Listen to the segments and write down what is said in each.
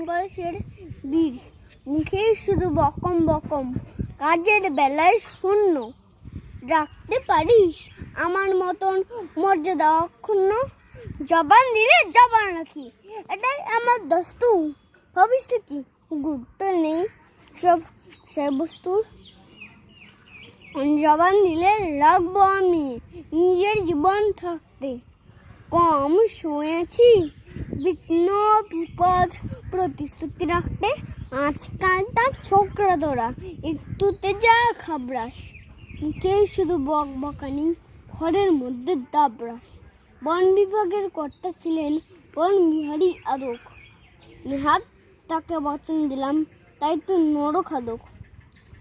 বয়সের বীর। মুখে শুধু বকম বকম, কাজের বেলায় শূন্য। রাখতে পারিস আমার মতন মর্যাদা অক্ষুণ্ণ? জবান দিলে জবান রাখি, এটাই আমার দস্তু। ভাবিস কি? গুরুত্ব নেই সব সে বস্তুর জবান দিলে রাখব আমি, নিজের জীবন থাকতে। কম শুয়েছি বিঘ্ন বিপদ প্রতিশ্রুতি রাখতে আজকালটা ছোকরা তোরা একটুতে যা খাবরাস মুখে শুধু বক বকানি, ঘরের মধ্যে দাবরাস বন বিভাগের কর্তা ছিলেন বন বিহারী আদক। নেহাত তাকে বচন দিলাম, তাই তো নরো খাদক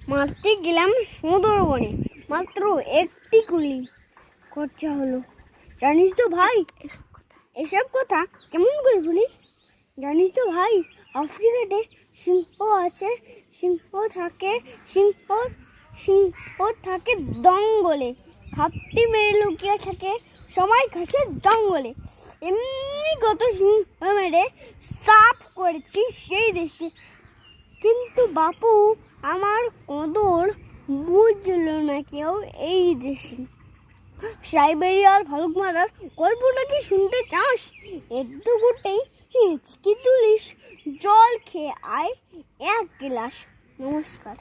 মারতে গেলাম সুন্দরবনে মাত্র একটি গুলি খরচা হলো। জানিস তো ভাই এসব কথা কেমন করে বলি জানিস তো ভাই আফ্রিকাতে সিংহ আছে সিংহ থাকে সিংহ সিংহ থাকে দঙ্গলে খাপটি মেরে লুকিয়ে থাকে সবাই ঘাসের জঙ্গলে। এমনি কত সিংহ মেরে সাফ করেছি সেই দেশে। কিন্তু বাপু, আমার কদর বুঝলো না কেউ এই দেশে। সাইবেরিয়ার ভালুক মারার গল্পটা কি শুনতে চাস? একটু গোটেই হিচকি তুলিস, জল খেয়ে আয়, এক গ্লাস। নমস্কার।